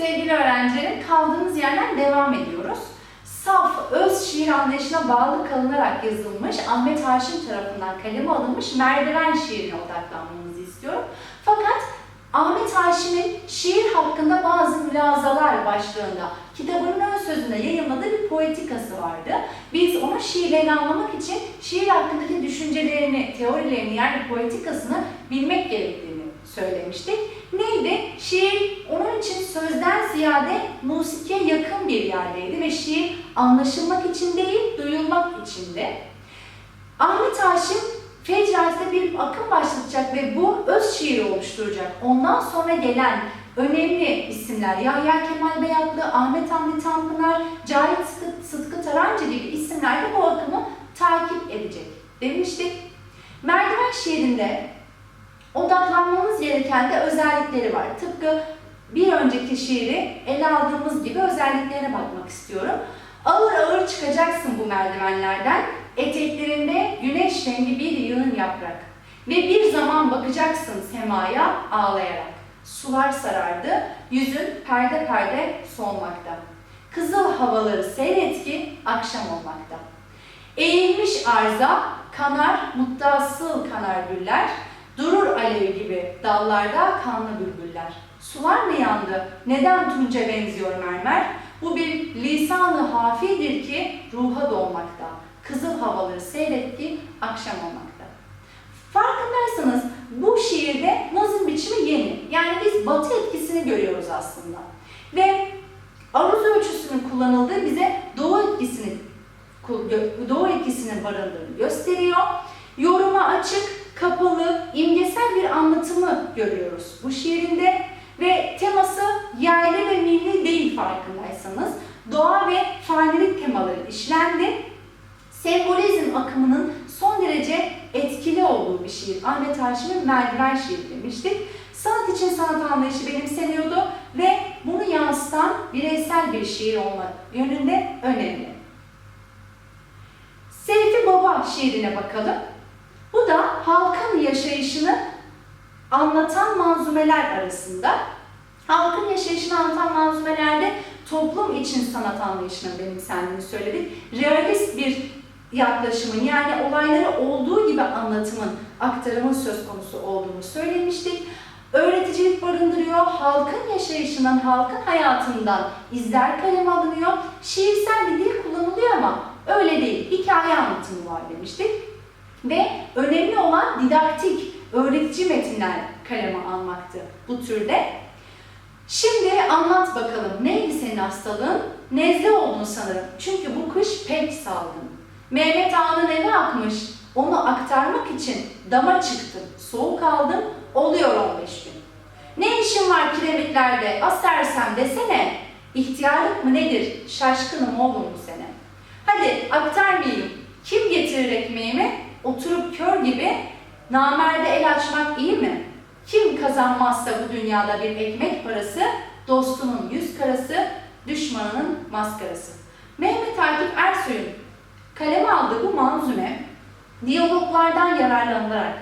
Sevgili öğrencilerim, kaldığımız yerden devam ediyoruz. Saf, öz şiir anlayışına bağlı kalınarak yazılmış, Ahmet Haşim tarafından kaleme alınmış merdiven şiirine odaklanmamızı istiyorum. Fakat Ahmet Haşim'in şiir hakkında bazı mülazalar başlığında kitabının ön sözünde yayınladığı bir poetikası vardı. Biz onu şiirlerini anlamak için şiir hakkındaki düşüncelerini, teorilerini yani poetikasını bilmek gerektiğini söylemiştik. Neydi? Şiir onun için sözden ziyade musikiye yakın bir yerdeydi ve şiir anlaşılmak için değil, duyulmak içindi. Ahmet Haşim Fecras'ta bir akım başlatacak ve bu öz şiiri oluşturacak. Ondan sonra gelen önemli isimler Yahya Kemal Beyatlı, Ahmet Hamdi Tanpınar, Cahit Sıtkı, Sıtkı Tarancı gibi isimler de bu akımı takip edecek demiştik. Merdiven şiirinde odaklanmamız gereken de özellikleri var. Tıpkı bir önceki şiiri ele aldığımız gibi özelliklerine bakmak istiyorum. Ağır ağır çıkacaksın bu merdivenlerden, eteklerinde güneş rengi bir yığın yaprak. Ve bir zaman bakacaksın semaya ağlayarak. Sular sarardı, yüzün perde perde solmakta. Kızıl havaları seyret ki akşam olmakta. Eğilmiş arza, kanar, muttasıl kanar güller, durur alev gibi dallarda kanlı bülbüller. Sular mı yandı, neden tunca benziyor mermer? Bu bir lisanı hafidir ki ruha dolmakta. Kızıl havaları seyretti, akşam olmakta. Farkındaysanız bu şiirde nazım biçimi yeni. Yani biz batı etkisini görüyoruz aslında. Ve aruz ölçüsünün kullanıldığı bize doğu etkisini doğu etkisinin barındığını gösteriyor. Yoruma açık, kapalı, imgesel bir anlatımı görüyoruz bu şiirinde ve teması yerli ve milli değil farkındaysanız. Doğa ve fanilik temaları işlendi. Sembolizm akımının son derece etkili olduğu bir şiir. Ahmet Haşim'in merdiven şiiri demiştik. Sanat için sanat anlayışı benimseniyordu ve bunu yansıtan bireysel bir şiir olma yönünde önemli. Seyfi Baba şiirine bakalım. Halkın yaşayışını anlatan manzumeler arasında. Halkın yaşayışını anlatan manzumelerde toplum için sanat anlayışının benimsendiğini söyledik. Realist bir yaklaşımın yani olayları olduğu gibi anlatımın, aktarımın söz konusu olduğunu söylemiştik. Öğreticilik barındırıyor, halkın yaşayışından, halkın hayatından izler kaleme alınıyor. Şiirsel bir dil kullanılıyor ama öyle değil, hikaye anlatımı var demiştik. Ve önemli olan didaktik, öğretici metinler kaleme almaktı bu türde. Şimdi anlat bakalım neydi senin hastalığın? Nezle oldun sanırım. Çünkü bu kış pek salgın. Mehmet Ağa'nın eve akmış. Onu aktarmak için dama çıktım. Soğuk aldım. Oluyor 15 gün. Ne işin var kiremitlerde? Asersem desene. İhtiyarlık mı nedir? Şaşkınım oğlum bu sene. Hadi aktarmayayım. Kim getirir ekmeğimi? Oturup kör gibi namerde el açmak iyi mi? Kim kazanmazsa bu dünyada bir ekmek parası, dostunun yüz karası, düşmanının maskarası. Mehmet Akif Ersoy'un kaleme aldığı bu manzume diyaloglardan yararlanılarak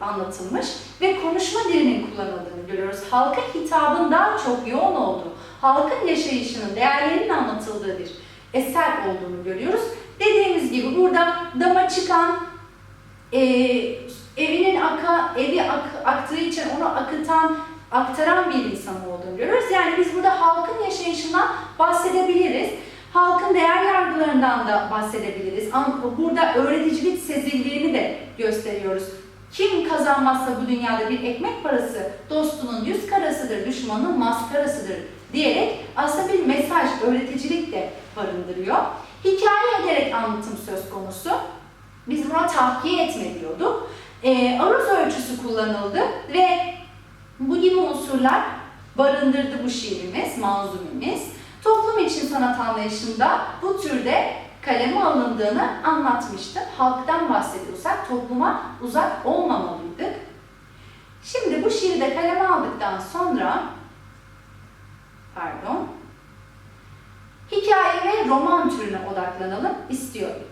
anlatılmış ve konuşma dilinin kullanıldığını görüyoruz. Halka hitabın daha çok yoğun olduğu, halkın yaşayışının, değerlerinin anlatıldığı bir eser olduğunu görüyoruz. Dediğimiz gibi burada dama çıkan, e, evinin aka, evi ak, aktığı için onu akıtan, aktaran bir insan olduğunu görüyoruz. Yani biz burada halkın yaşayışından bahsedebiliriz. Halkın değer yargılarından da bahsedebiliriz. Burada öğreticilik sezildiğini de gösteriyoruz. Kim kazanmazsa bu dünyada bir ekmek parası, dostunun yüz karasıdır, düşmanın maskarasıdır diyerek aslında bir mesaj, öğreticilik de barındırıyor. Hikaye ederek anlatım söz konusu. Biz buna tahkiye etme diyorduk. E, aruz ölçüsü kullanıldı ve bu gibi unsurlar barındırdı bu şiirimiz, manzumemiz. Toplum için sanat anlayışında bu türde kaleme alındığını anlatmıştım. Halktan bahsediyorsak topluma uzak olmamalıydık. Şimdi bu şiiri de kaleme aldıktan sonra pardon hikaye ve roman türüne odaklanalım istiyorum.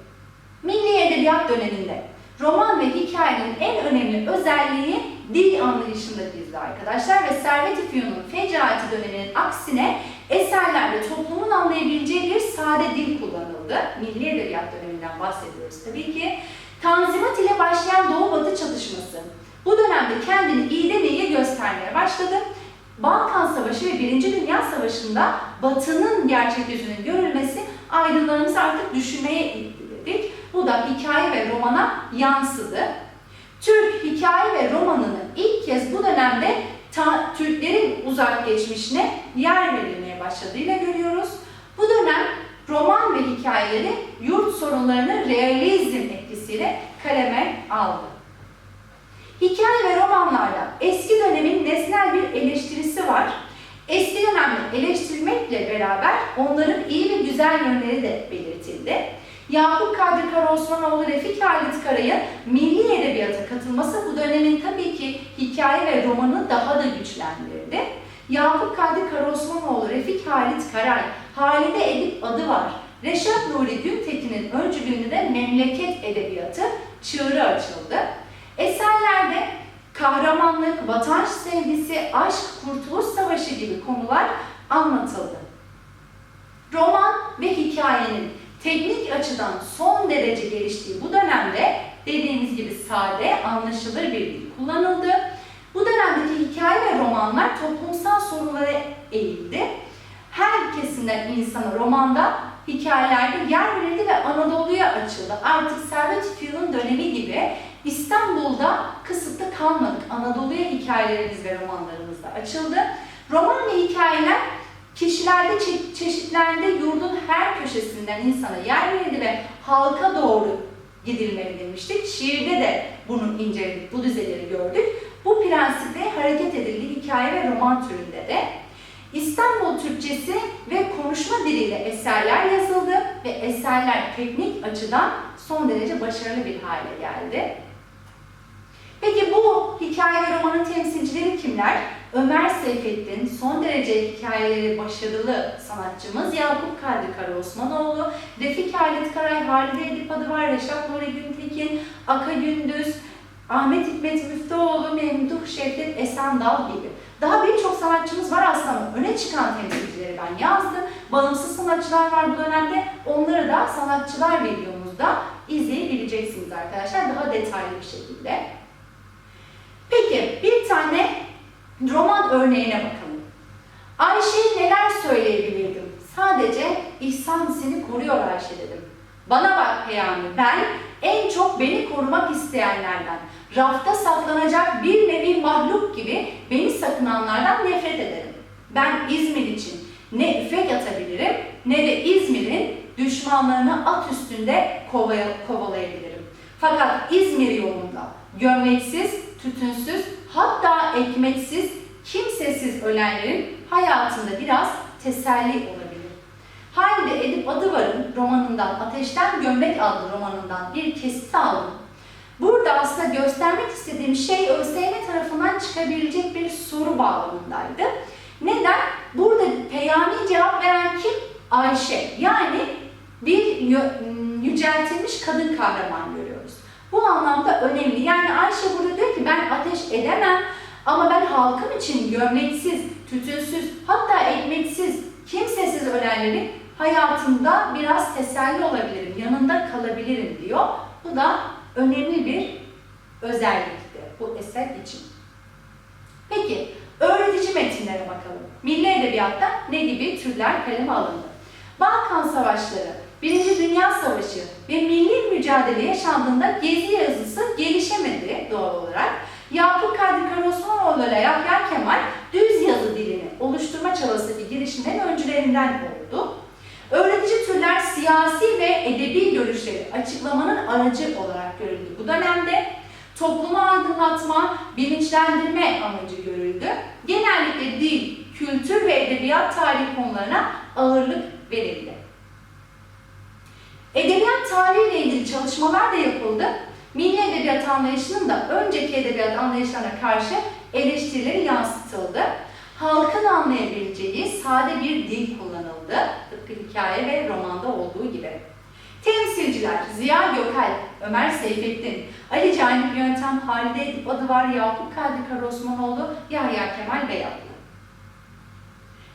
Milli Edebiyat döneminde roman ve hikayenin en önemli özelliği dil anlayışında gizli arkadaşlar ve Servet-i Fünun'un Fecaati döneminin aksine eserlerde toplumun anlayabileceği bir sade dil kullanıldı. Milli Edebiyat döneminden bahsediyoruz tabii ki. Tanzimat ile başlayan Doğu-Batı çatışması bu dönemde kendini iyiden iyiye göstermeye başladı. Balkan Savaşı ve Birinci Dünya Savaşı'nda Batı'nın gerçek yüzünün görülmesi aydınlarımızı artık düşünmeye itti dedik. Bu da hikaye ve romana yansıdı. Türk hikaye ve romanını ilk kez bu dönemde ta- Türklerin uzak geçmişine yer verilmeye başladığıyla görüyoruz. Bu dönem roman ve hikayeleri yurt sorunlarını realizm etkisiyle kaleme aldı. Hikaye ve romanlarda eski dönemin nesnel bir eleştirisi var. Eski dönemde eleştirmekle beraber onların iyi ve güzel yönleri de belirtildi. Yakup Kadri Karaosmanoğlu Refik Halit Karay'ın milli edebiyata katılması bu dönemin tabii ki hikaye ve romanı daha da güçlendirdi. Yakup Kadri Karaosmanoğlu Refik Halit Karay, Halide Edip adı var. Reşat Nuri Güntekin'in öncülüğünde de memleket edebiyatı çığırı açıldı. Eserlerde kahramanlık, vatan sevgisi, aşk, kurtuluş savaşı gibi konular anlatıldı. Roman ve hikayenin teknik açıdan son derece geliştiği bu dönemde dediğimiz gibi sade, anlaşılır bir dil kullanıldı. Bu dönemdeki hikaye ve romanlar toplumsal sorunlara eğildi. Her kesimden insana romanda, hikayelerde yer verildi ve Anadolu'ya açıldı. Artık Servet Fünun dönemi gibi İstanbul'da kısıtlı kalmadık. Anadolu'ya hikayelerimiz ve romanlarımız da açıldı. Roman ve hikayeler kişilerde çe- çeşitlendi, yurdun her köşesinden insana yer verildi ve halka doğru gidilmeli demiştik. Şiirde de bunu inceledik, bu düzeleri gördük. Bu prensiple hareket edildi hikaye ve roman türünde de. İstanbul Türkçesi ve konuşma diliyle eserler yazıldı ve eserler teknik açıdan son derece başarılı bir hale geldi. Peki bu hikaye ve romanın temsilcileri kimler? Ömer Seyfettin, son derece hikayeleri başarılı sanatçımız Yakup Kadri Karaosmanoğlu, Refik Halit Karay, Halide Edip Adıvar, Reşat Nuri Güntekin, Aka Gündüz, Ahmet Hikmet Müftüoğlu, Memduh Şevket Esendal gibi. Daha birçok sanatçımız var aslında öne çıkan temsilcileri ben yazdım. Bağımsız sanatçılar var bu dönemde. Onları da sanatçılar videomuzda izleyebileceksiniz arkadaşlar daha detaylı bir şekilde. Peki bir tane roman örneğine bakalım. Ayşe'ye neler söyleyebilirdim? Sadece İhsan seni koruyor Ayşe dedim. Bana bak Peyami ben en çok beni korumak isteyenlerden, rafta saklanacak bir nevi mahluk gibi beni sakınanlardan nefret ederim. Ben İzmir için ne üfek atabilirim ne de İzmir'in düşmanlarını at üstünde kovalayabilirim. Fakat İzmir yolunda gömleksiz, tütünsüz, hatta ekmeksiz, kimsesiz ölenlerin hayatında biraz teselli olabilir. Halide Edip Adıvar'ın romanından Ateşten Gömlek adlı romanından bir kesit aldım. Burada aslında göstermek istediğim şey ÖSYM tarafından çıkabilecek bir soru bağlamındaydı. Neden? Burada peyami cevap veren kim? Ayşe. Yani bir yüceltilmiş kadın kahraman. Bu anlamda önemli. Yani Ayşe burada diyor ki ben ateş edemem ama ben halkım için gömleksiz, tütünsüz, hatta ekmeksiz, kimsesiz ölenlerin hayatında biraz teselli olabilirim, yanında kalabilirim diyor. Bu da önemli bir özellikti bu eser için. Peki, öğretici metinlere bakalım. Milli Edebiyat'ta ne gibi türler kaleme alındı? Balkan Savaşları, Birinci Dünya Savaşı ve milli mücadele yaşandığında gezi yazısı gelişemedi doğal olarak. Yakup Kadri Karaosmanoğlu ile Yahya Kemal düz yazı dilini oluşturma çabası ve girişimlerin öncülerinden oldu. Öğretici türler siyasi ve edebi görüşleri açıklamanın aracı olarak görüldü bu dönemde. Toplumu aydınlatma, bilinçlendirme amacı görüldü. Genellikle dil, kültür ve edebiyat tarihi konularına ağırlık verildi. Edebiyat tarihi ile ilgili çalışmalar da yapıldı. Milli edebiyat anlayışının da önceki edebiyat anlayışlarına karşı eleştirileri yansıtıldı. Halkın anlayabileceği sade bir dil kullanıldı. Tıpkı hikaye ve romanda olduğu gibi. Temsilciler Ziya Gökalp, Ömer Seyfettin, Ali Cani Yöntem, Halide Edip Adıvar, Yakup Kadri Karaosmanoğlu, Yahya Kemal Beyatlı.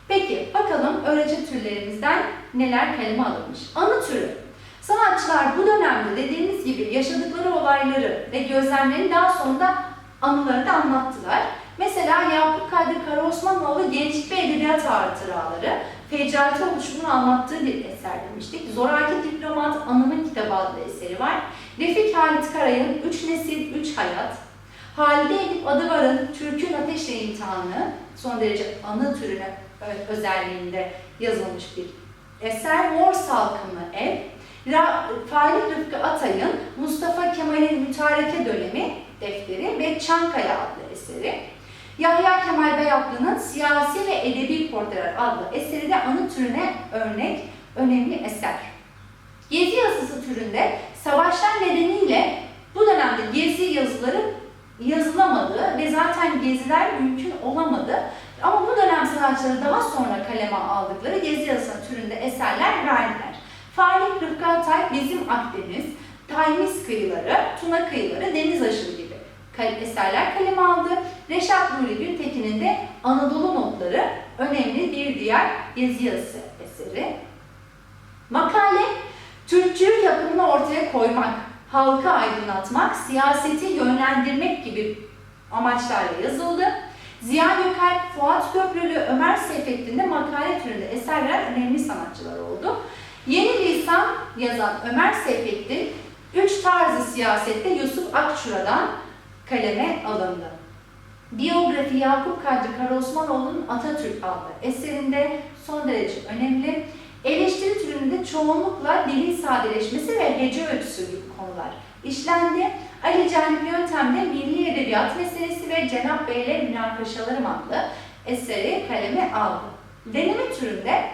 Peki bakalım öğreti türlerimizden neler kaleme alınmış. Anı türü. Sanatçılar bu dönemde dediğimiz gibi yaşadıkları olayları ve gözlemlerini daha sonra anılarını anlattılar. Mesela Yakup Kadri Karaosmanoğlu Gençlik ve Edebiyat Hatıraları, Fecrati oluşumunu anlattığı bir eser demiştik. Zoraki Diplomat Anımın Kitabı adlı eseri var. Refik Halit Karay'ın Üç Nesil, Üç Hayat, Halide Edip Adıvar'ın Türk'ün Ateşle İmtihanı, son derece anı türüne özelliğinde yazılmış bir eser. Mor Salkımlı Ev, Falih Rıfkı Atay'ın Mustafa Kemal'in Mütareke Dönemi defteri ve Çankaya adlı eseri. Yahya Kemal Beyatlı'nın Siyasi ve Edebi Portreler adlı eseri de anı türüne örnek önemli eser. Gezi yazısı türünde savaşlar nedeniyle bu dönemde gezi yazıları yazılamadı ve zaten geziler mümkün olamadı. Ama bu dönem sanatçıları daha sonra kaleme aldıkları gezi yazısı türünde eserler verdiler. Falih Rıfkı Atay bizim Akdeniz, Taymis kıyıları, Tuna kıyıları, Deniz aşırı gibi eserler kaleme aldı. Reşat Nuri Gültekin'in de Anadolu Notları önemli bir diğer gezi yazısı eseri. Makale, Türkçülük yapımını ortaya koymak, halkı aydınlatmak, siyaseti yönlendirmek gibi amaçlarla yazıldı. Ziya Gökalp, Fuat Köprülü, Ömer Seyfettin de makale türünde eser veren önemli sanatçılar oldu. Yeni lisan yazan Ömer Seyfettin, Üç Tarzı Siyasette Yusuf Akçura'dan kaleme alındı. Biyografi Yakup Kadri Karaosmanoğlu'nun Atatürk adlı eserinde son derece önemli. Eleştiri türünde çoğunlukla dilin sadeleşmesi ve hece ölçüsü gibi konular işlendi. Ali Canip Yöntem'de Milli Edebiyat meselesi ve Cenap Bey'le Münakaşalarım adlı eseri kaleme aldı. Deneme türünde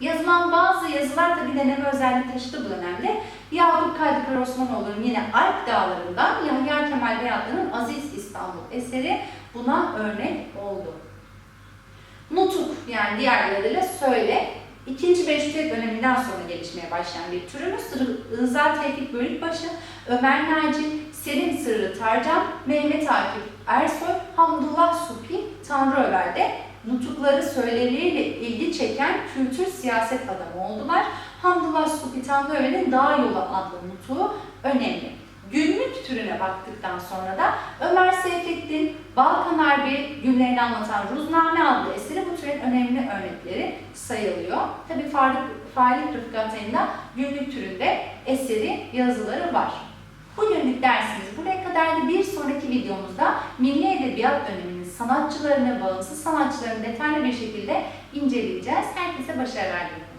yazılan bazı yazılar tabi deneme özelliği taşıdı bu dönemde. Yakup Kadri Karaosmanoğlu'nun yine Alp Dağları'ndan Yahya Kemal Beyatlı'nın Aziz İstanbul eseri buna örnek oldu. Nutuk yani diğer adıyla söyle. İkinci Meşrutiyet döneminden sonra gelişmeye başlayan bir türümüz. Rı- Rıza Tevfik Bölükbaşı, Ömer Naci, Selim Sırrı Tarcan, Mehmet Akif Ersoy, Hamdullah Supi, Tanrıöver'de nutukları söyleleriyle ilgi çeken kültür siyaset adamı oldular. Hamdullah Supi Tanrıöver'in Dağ Yolu adlı nutuğu önemli. Günlük türüne baktıktan sonra da Ömer Seyfettin, Balkan Harbi günlerini anlatan Ruzname adlı eseri bu türün önemli örnekleri sayılıyor. Tabi Falih, Falih Rıfkı Atay'ın da günlük türünde eseri yazıları var. Bugünlük dersimiz buraya kadardı. Bir sonraki videomuzda Milli Edebiyat döneminin sanatçılarını, bağımsız sanatçılarını detaylı bir şekilde inceleyeceğiz. Herkese başarılar diliyorum.